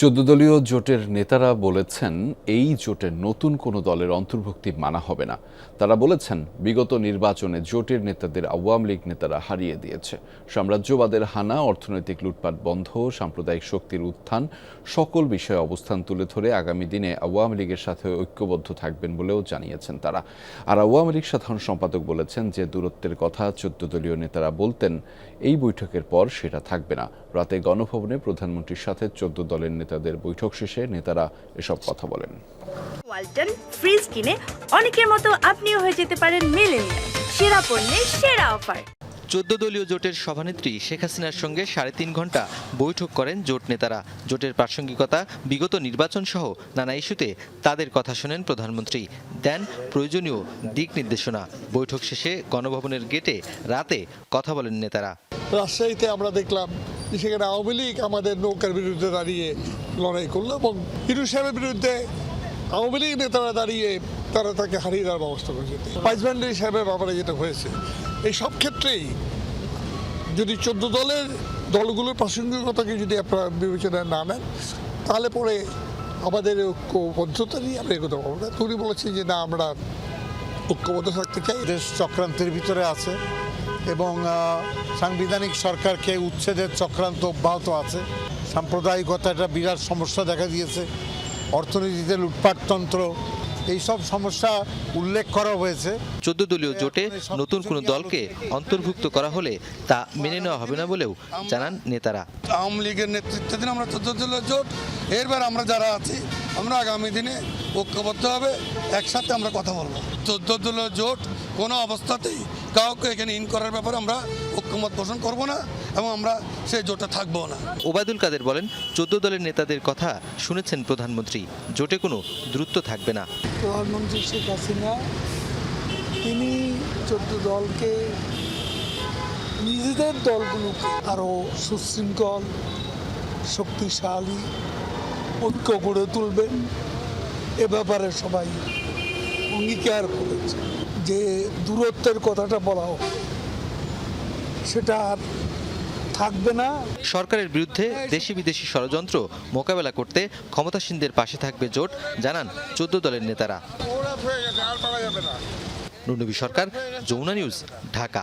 চোদ্দ দলীয় জোটের নেতারা বলেছেন, এই জোটের নতুন কোনো দলের অন্তর্ভুক্তি মানা হবে না। তারা বলেছেন, বিগত নির্বাচনে জোটের নেতাদের আওয়ামী লীগ নেতারা হারিয়ে দিয়েছে। সাম্রাজ্যবাদের হানা, অর্থনৈতিক লুটপাট বন্ধ, সাম্প্রদায়িক শক্তির উত্থান, সকল বিষয়ে অবস্থান তুলে ধরে আগামী দিনে আওয়ামী লীগের সাথে ঐক্যবদ্ধ থাকবেন বলেও জানিয়েছেন তারা। আর আওয়ামী লীগ সাধারণ সম্পাদক বলেছেন যে, দূরত্বের কথা চোদ্দ দলীয় নেতারা বলতেন, এই বৈঠকের পর সেটা থাকবে না। রাতে গণভবনে প্রধানমন্ত্রীর সাথে চোদ্দ দলের নেতাদের বৈঠক শেষে নেতারা এসব কথা বলেন। ওয়ালটন ফ্রিজ কিনে অনেকের মতো আপনিও হয়ে যেতে পারেন মিলেনিয়াল। সেরা পণ্যের সেরা অফার। চোদ্দ দলীয় জোটের সভানেত্রী শেখ হাসিনার সঙ্গে সাড়ে তিন ঘণ্টা বৈঠক করেন জোট নেতারা। জোটের প্রাসঙ্গিকতা বিগত নির্বাচন সহ নানা ইস্যুতে তাদের কথা শোনেন প্রধানমন্ত্রী। দেন প্রয়োজনীয় দিক নির্দেশনা। বৈঠক শেষে গণভবনের গেটে রাতে কথা বলেন নেতারা। রাজশাহীতে আমরা দেখলাম সেখানে আওয়ামী লীগ আমাদের নৌকার বিরুদ্ধে দাঁড়িয়ে লড়াই করল এবং হিরু সাহেবের বিরুদ্ধে আওয়ামী লীগ নেতারা দাঁড়িয়ে তারা তাকে হারিয়ে দেওয়ার ব্যবস্থা করেছে। পাইজবান্ডি সাহেবের ব্যাপারে যেটা হয়েছে, এই সব ক্ষেত্রেই যদি চোদ্দ দলের দলগুলোর প্রাসঙ্গিকতাকে যদি আপনারা বিবেচনায় না নেন, তাহলে পরে আমাদের ঐক্যবদ্ধতা নিয়ে আমরা এগোতে পারব না। তুমি বলেছি যে, না, আমরা ঐক্যবদ্ধ থাকতে চাই। দেশ চক্রান্তের ভিতরে আছে। এবং সাংবিধানিক সরকারকে উচ্ছেদের চক্রান্ত অব্যাহত আছে। সাম্প্রদায়িকতা একটা বিরাট সমস্যা দেখা দিয়েছে। অর্থনীতিতে লুটপাটতন্ত্র এইসব সমস্যা উল্লেখ করা হয়েছে। চোদ্দ দলীয় জোটে নতুন কোনো দলকে অন্তর্ভুক্ত করা হলে তা মেনে নেওয়া হবে না বলেও জানান নেতারা। আওয়ামী লীগের নেতৃত্বাধীন আমরা চোদ্দ দলীয় জোট এরবার আমরা যারা আছি আমরা আগামী দিনে ঐক্যবদ্ধ হবে একসাথে আমরা কথা বলব। চোদ্দ দলীয় জোট কোনো অবস্থাতেই কাউকে এখানে ইন করার ব্যাপারে আমরা ঐক্যমত পোষণ করব না এবং আমরা সেই জোটে থাকব না। ওবায়দুল কাদের বলেন চোদ্দ দলের নেতাদের কথা শুনেছেন প্রধানমন্ত্রী জোটে কোনো দ্রুত্ব থাকবে না। প্রধানমন্ত্রী শেখ হাসিনা তিনি চোদ্দ দলকে নিজেদের দলগুলোকে আরও সুশৃঙ্খল শক্তিশালী ঐক্য গড়ে তুলবেন। এ ব্যাপারে সবাই অঙ্গীকার করেছে। যে দূরত্বের কথাটা বলা হোক সেটা আর থাকবে না। সরকারের বিরুদ্ধে দেশি বিদেশি ষড়যন্ত্র মোকাবেলা করতে ক্ষমতাসীনদের পাশে থাকবে জোট জানান চোদ্দ দলের নেতারা। নুনবী সরকার যমুনা নিউজ ঢাকা।